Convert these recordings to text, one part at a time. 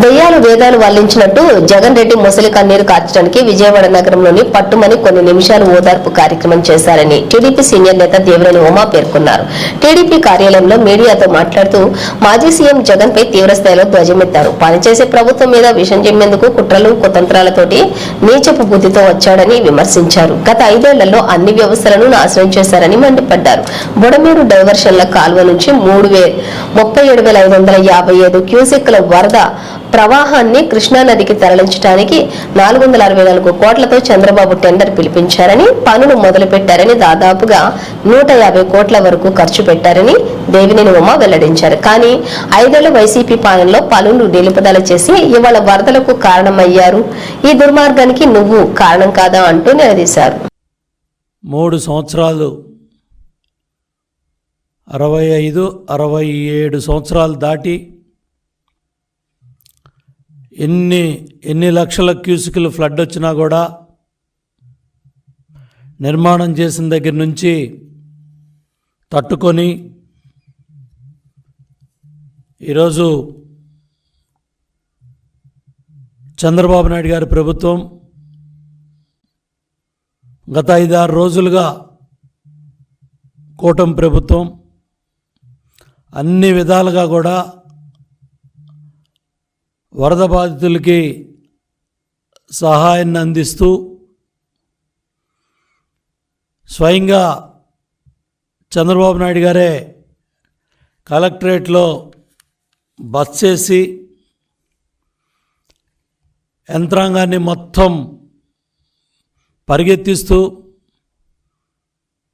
దెయ్యాలు వేదాలు వల్లించినట్టు జగన్ రెడ్డి ముసలి కన్నీరు కార్చడానికి విజయవాడ నగరంలోని పట్టుమని కొన్ని నిమిషాలు ఓదార్పు కార్యక్రమం చేశారని టీడీపీ సీనియర్ నేత దేవినేని ఉమా పేర్కొన్నారు. టీడీపీ కార్యాలయంలో మీడియాతో మాట్లాడుతూ మాజీ సీఎం జగన్ పై తీవ్రస్థాయిలో ధ్వజమెత్తారు. పనిచేసే ప్రభుత్వం మీద విషం చెమ్మేందుకు కుట్రలు కుతంత్రాలతోటి నీచపు బుద్ధితో వచ్చాడని విమర్శించారు. గత ఐదేళ్ళలో అన్ని వ్యవస్థలను నాశనం చేశారని మండిపడ్డారు. బుడమేరు డైవర్షన్ల కాల్వ నుంచి మూడు వే ముప్పై ఏడు వేల ఐదు వందల యాభై ఐదు క్యూసెక్ల వరద ప్రవాహాన్ని కృష్ణా నదికి తరలించడానికి నాలుగు వందల అరవై నాలుగు కోట్లతో చంద్రబాబు టెండర్ పిలిపించారని పనులు మొదలుపెట్టారని దాదాపుగా నూట యాభై కోట్ల వరకు ఖర్చు పెట్టారని దేవినేని ఉమ వెల్లడించారు. కానీ ఐదేళ్ళ వైసీపీ పాలనలో పనులు నిలుపుదల చేసి ఇవాళ వరదలకు కారణమయ్యారు. ఈ దుర్మార్గానికి నువ్వు కారణం కాదా అంటూ నిలదీశారు. మూడు సంవత్సరాలు అరవై ఐదు అరవై ఏడు సంవత్సరాలు దాటి ఎన్ని ఎన్ని లక్షల క్యూసికలు ఫ్లడ్ వచ్చినా కూడా నిర్మాణం చేసిన దగ్గర నుంచి తట్టుకొని ఈరోజు చంద్రబాబు నాయుడు గారి ప్రభుత్వం గత ఐదారు రోజులుగా కూటమి ప్రభుత్వం అన్ని విధాలుగా కూడా వరద బాధితులకి సహాయాన్ని అందిస్తూ స్వయంగా చంద్రబాబు నాయుడు గారే కలెక్టరేట్లో బస్ చేసి యంత్రాంగాన్ని మొత్తం పరిగెత్తిస్తూ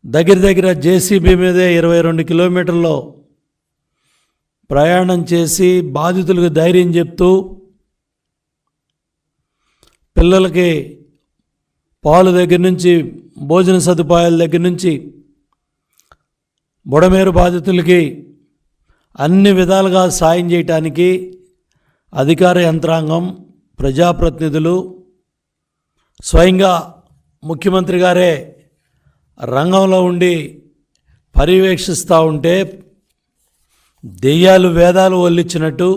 దగ్గర దగ్గర జేసీబీ మీదే ఇరవై రెండు కిలోమీటర్లు ప్రయాణం చేసి బాధితులకు ధైర్యం చెప్తూ పిల్లలకి పాలు దగ్గర నుంచి భోజన సదుపాయాల దగ్గర నుంచి బుడమేరు బాధితులకి అన్ని విధాలుగా సాయం చేయటానికి అధికార యంత్రాంగం ప్రజాప్రతినిధులు స్వయంగా ముఖ్యమంత్రి గారే రంగంలో ఉండి పర్యవేక్షిస్తూ ఉంటే దెయ్యాలు వేదాలు వల్లిచ్చినట్టు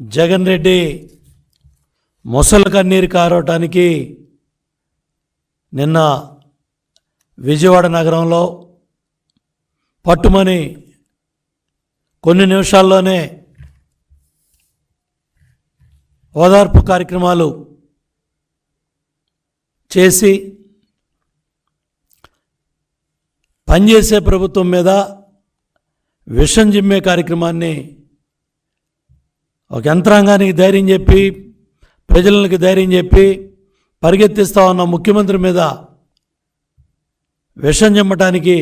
జగన్ రెడ్డి మొసలు కన్నీరు కారవటానికి నిన్న విజయవాడ నగరంలో పట్టుమని కొన్ని నిమిషాల్లోనే ఓదార్పు కార్యక్రమాలు చేసి పనిచేసే ప్రభుత్వం మీద విషం జిమ్మే కార్యక్రమాన్ని ఒక యంత్రాంగానికి ధైర్యం చెప్పి ప్రజలకి ధైర్యం చెప్పి పరిగెత్తిస్తా ఉన్న ముఖ్యమంత్రి మీద విషం చెమ్మటానికి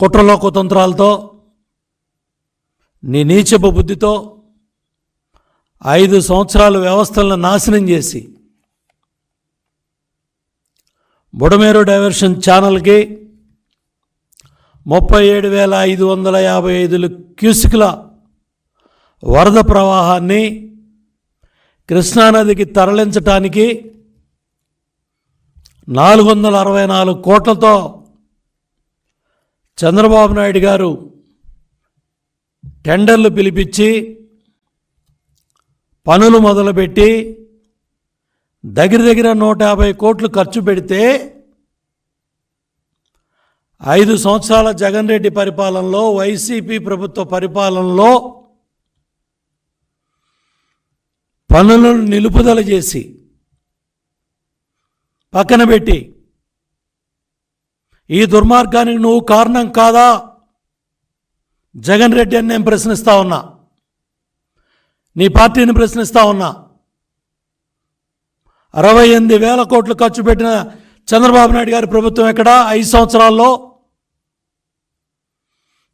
కుట్రలో కుతంత్రాలతో నీ నీచపు బుద్ధితో ఐదు సంవత్సరాల వ్యవస్థలను నాశనం చేసి బుడమేరు డైవర్షన్ ఛానల్కి ముప్పై ఏడు వేల ఐదు వందల యాభై ఐదు క్యూసిక్ల వరద ప్రవాహాన్ని కృష్ణానదికి తరలించటానికి నాలుగు వందల అరవై నాలుగు కోట్లతో చంద్రబాబు నాయుడు గారు టెండర్లు పిలిపించి పనులు మొదలుపెట్టి దగ్గర దగ్గర నూట యాభై కోట్లు ఖర్చు పెడితే ఐదు సంవత్సరాల జగన్ రెడ్డి పరిపాలనలో వైసీపీ ప్రభుత్వ పరిపాలనలో పనులను నిలుపుదల చేసి పక్కన పెట్టి ఈ దుర్మార్గానికి నువ్వు కారణం కాదా? జగన్ రెడ్డి అని నేను ప్రశ్నిస్తా ఉన్నా. నీ పార్టీని ప్రశ్నిస్తా ఉన్నా. అరవై ఎనిమిది వేల కోట్లు ఖర్చు పెట్టిన చంద్రబాబు నాయుడు గారి ప్రభుత్వం ఎక్కడ? ఐదు సంవత్సరాల్లో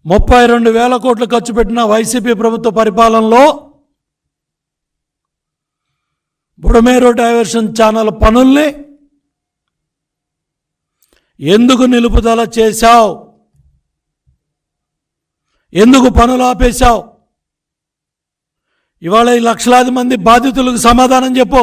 ముప్పై రెండు వేల కోట్లు ఖర్చు పెట్టిన వైసీపీ ప్రభుత్వ పరిపాలనలో బుడమేరు డైవర్షన్ ఛానల్ పనుల్ని ఎందుకు నిలుపుదల చేశావు? ఎందుకు పనులు ఆపేశావు? ఇవాళ ఈ లక్షలాది మంది బాధితులకు సమాధానం చెప్పు.